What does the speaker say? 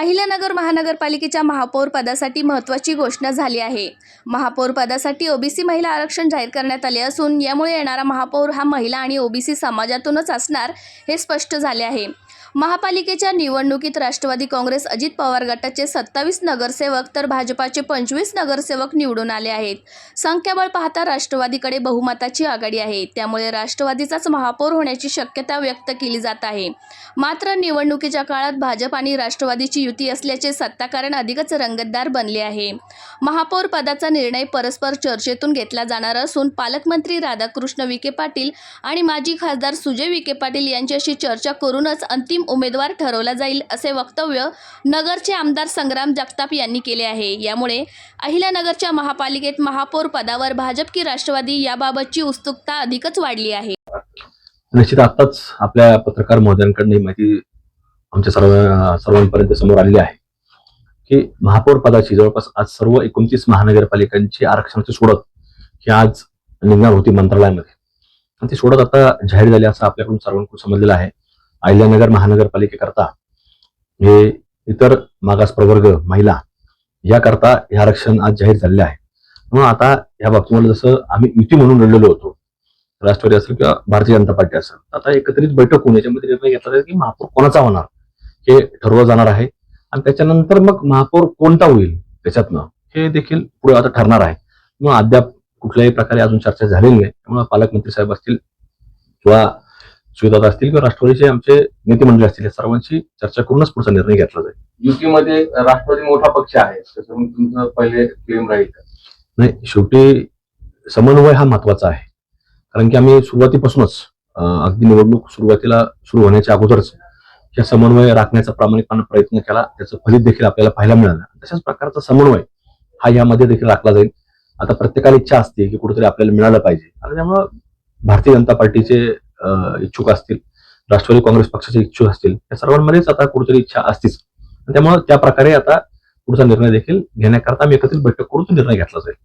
अहिल्यानगर महानगरपालिकेच्या महापौर पदासाठी महत्त्वाची घोषणा झाली आहे. महापौर पदासाठी ओबीसी महिला आरक्षण जाहीर करण्यात आले असून यामुळे येणारा महापौर हा महिला आणि ओबीसी समाजातूनच असणार हे स्पष्ट झाले आहे. महापालिकेच्या निवडणुकीत राष्ट्रवादी काँग्रेस अजित पवार गटाचे सत्तावीस नगरसेवक तर भाजपाचे पंचवीस नगरसेवक निवडून आले आहेत. संख्याबळ पाहता राष्ट्रवादीकडे बहुमताची आघाडी आहे. त्यामुळे राष्ट्रवादीचाच महापौर होण्याची शक्यता व्यक्त केली जात आहे. मात्र निवडणुकीच्या काळात भाजप आणि राष्ट्रवादीची युती असल्याचे सत्ताकारण अधिकच रंगतदार बनले आहे. महापौर पदाचा निर्णय परस्पर चर्चेतून घेतला जाणार असून पालकमंत्री राधाकृष्ण विखे पाटील आणि माजी खासदार सुजय विखे पाटील यांच्याशी चर्चा करूनच अंतिम अंतिम उमेदवार ठरवला जाईल असे वक्तव्य नगरचे आमदार संग्राम जगताप यांनी केले आहे. यामुळे अहिल्यानगरच्या महापालिकेत महापौर पदावर भाजप की राष्ट्रवादी याबाबतची उत्सुकता अधिकच वाढली आहे. निश्चित आताच आपल्या पत्रकार महोदयांकडून ही माहिती आमच्या सर्व सर्वांपर्यंत समोर आलेली आहे. की महापौर पदाची जवळपास आज सर्व एकोणतीस महानगरपालिकांची आरक्षणाची सोडत ही आज निघणार होती मंत्रालयामध्ये. आणि ती सोडत आता जाहीर झाली असं आपल्याकडून सर्वांकडून समजलेलं आहे. अहिल्यानगर महानगरपालिकेकरता हे इतर मागास प्रवर्ग महिला याकरता हे आरक्षण आज जाहीर झालेले आहे. म्हणून आता या बाबतीमध्ये जसं आम्ही युती म्हणून लढलेलो होतो राष्ट्रवादी असेल किंवा भारतीय जनता पार्टी असेल आता एकत्रित बैठक होऊन याच्यामध्ये निर्णय घेतला जाईल की महापौर कोणाचा होणार हे ठरवलं जाणार आहे. आणि त्याच्यानंतर मग महापौर कोणता होईल त्याच्यातनं हे देखील पुढे आता ठरणार आहे. मग अद्याप कुठल्याही प्रकारे अजून चर्चा झालेली नाही. त्यामुळे पालकमंत्री साहेब असतील किंवा सुविधा असतील किंवा राष्ट्रवादीचे आमचे नेते मंडळी असतील या सर्वांची चर्चा करूनच पुढचा निर्णय घेतला जाईल. युतीमध्ये राष्ट्रवादी मोठा पक्ष आहे त्याच्यामुळे तुमचं पहिले क्लेम राहील? नाही शेवटी समन्वय हा महत्त्वाचा आहे. कारण की आम्ही सुरुवातीपासूनच अगदी निवडणूक सुरुवातीला सुरू होण्याच्या अगोदरच या समन्वय राखण्याचा प्रामाणिकपणे प्रयत्न केला. त्याचं फलित देखील आपल्याला पाहायला मिळालं. तशाच प्रकारचा समन्वय हा यामध्ये देखील राखला जाईल. आता प्रत्येकाला इच्छा असते की कुठेतरी आपल्याला मिळालं पाहिजे. आणि त्यामुळं भारतीय जनता पार्टीचे इच्छुक असतील राष्ट्रवादी काँग्रेस पक्षाचे इच्छुक असतील या सर्वांमध्येच आता कुठेतरी इच्छा असतीच. त्यामुळे त्या प्रकारे आता पुढचा निर्णय देखील घेण्याकरता आम्ही एकत्रित बैठक करून तो निर्णय घेतला जाईल